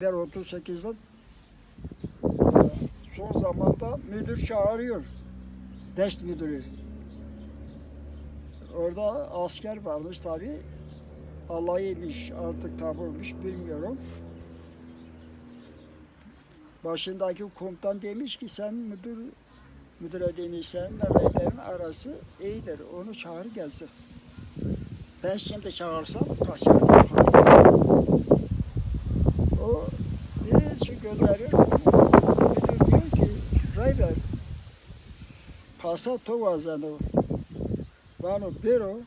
Ben 38'de son zamanda müdür çağırıyor. Dest müdürü. Orada asker varmış tabi. Alayıymış artık tabulmuş bilmiyorum. Başındaki komutan demiş ki sen müdür müdüre demiş seninle rehberin arası iyidir. Onu çağır gelsin. Ben şimdi çağırsam kaçar. Gönderiyor. Müdür diyor ki Rayber passato vazano vano pero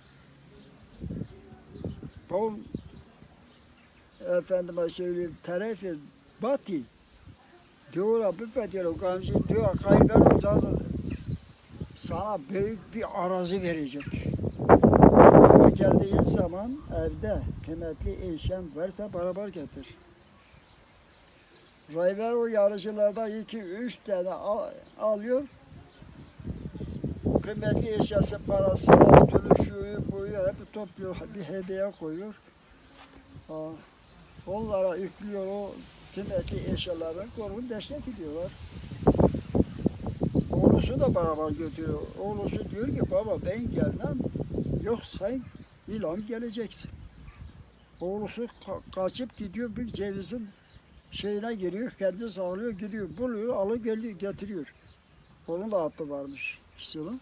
Paul efendime söyleyeyim tarafı Bati diyor büfe diyor gamze diyor kayber uzadı sana büyük bir arazi verecek. Geldiğin zaman evde kıymetli eşyan varsa beraber getir. Rayver o yarışlarda iki üç tane al- alıyor. Kıymetli eşyası, parası, altını, şuyu, buyu hep topluyor, bir hediye koyuyor. Onlara yüklüyor o kıymetli eşyaları, korkun destek ediyorlar. Oğlusu da beraber götürüyor. Oğlusu diyor ki baba ben gelmem, yok sen ilan geleceksin. Oğlusu ka- kaçıp gidiyor bir cevizin şeyine giriyor, kendi sağlıyor, gidiyor, buluyor, alıp geliyor, getiriyor. Onun da atı varmış ikisinin.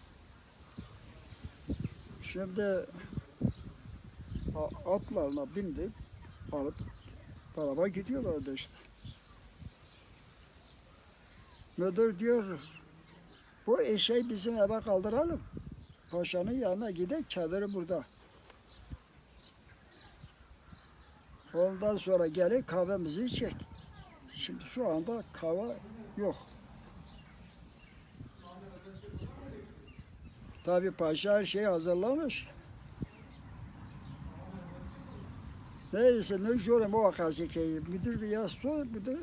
Şimdi atlarına bindik, alıp beraber gidiyorlar da işte. Müdür diyor, bu eşeği bizim eve kaldıralım. Paşanın yanına gidelim, çadırı burada. Ondan sonra gelip kahvemizi içecek. Şimdi şu anda kahve yok. Tabi paşa her şeyi hazırlamış. Neyse ne diyorum o ki müdür bir yaz sor müdür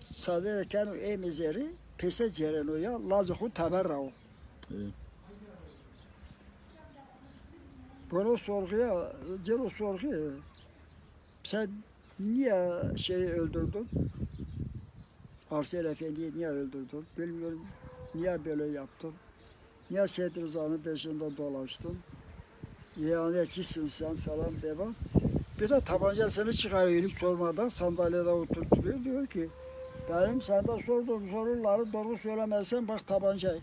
saderken emizeri pese ceren o ya lazıku taberra o. Bunu sorguya, Celo sorguya sen niye şeyi öldürdün? Arsel Efendi'yi niye öldürdün? Bilmiyorum. Niye böyle yaptın? Niye Seyit Rıza'nın peşinde dolaştın? İhanetçisin sen falan devam. Bir de tabancasını çıkarıyor hiç sormadan sandalyede oturtuyor. Diyor ki benim senden sorduğum soruları doğru söylemezsen bak tabancayı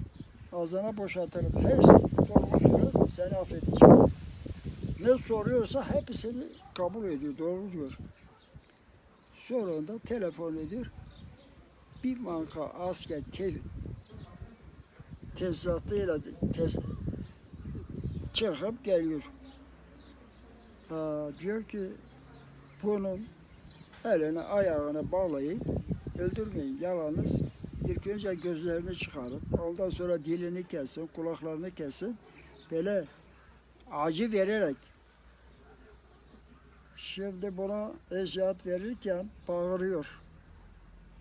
ağzına boşaltırım. Her doğrusunu seni affedeceğim. Ne soruyorsa hepsini kabul ediyor, doğru diyor. Sonra da telefon ediyor. Bir manka asker te, tezatıyla tez, çıkıp geliyor. Ha, diyor ki bunun elini ayağını bağlayın, öldürmeyin. Yalanız ilk önce gözlerini çıkarın. Ondan sonra dilini kesin, kulaklarını kesin. Böyle acı vererek Şimdi buna eşyat verirken bağırıyor.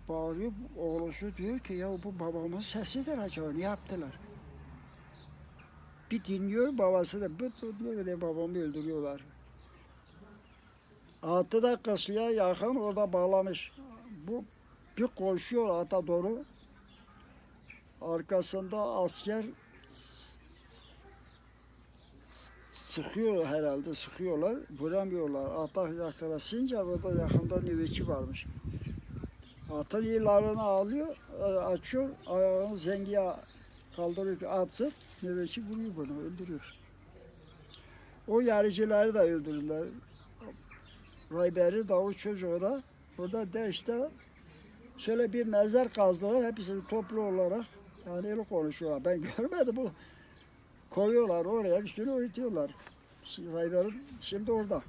Bağırıyor, oğlusu diyor ki ya bu babamın sesidir acaba, ne yaptılar? Bir dinliyor babası da, bu diyor ki babamı öldürüyorlar. Atı da kısıya yakın orada bağlamış. Bu bir koşuyor ata doğru. Arkasında asker sıkıyor herhalde sıkıyorlar vuramıyorlar. Ata yaklaşınca burada yakında nöbetçi varmış. Atın yıllarını alıyor e, açıyor ayağını zengiye kaldırıyor ki atsın vuruyor bunu öldürüyor. O yarıcıları da öldürdüler. Rayberi Davut çocuğu da burada da işte şöyle bir mezar kazdılar hepsini toplu olarak. Yani öyle konuşuyorlar ben görmedim bu koyuyorlar oraya üstüne uyutuyorlar. Rayber'in şimdi orada.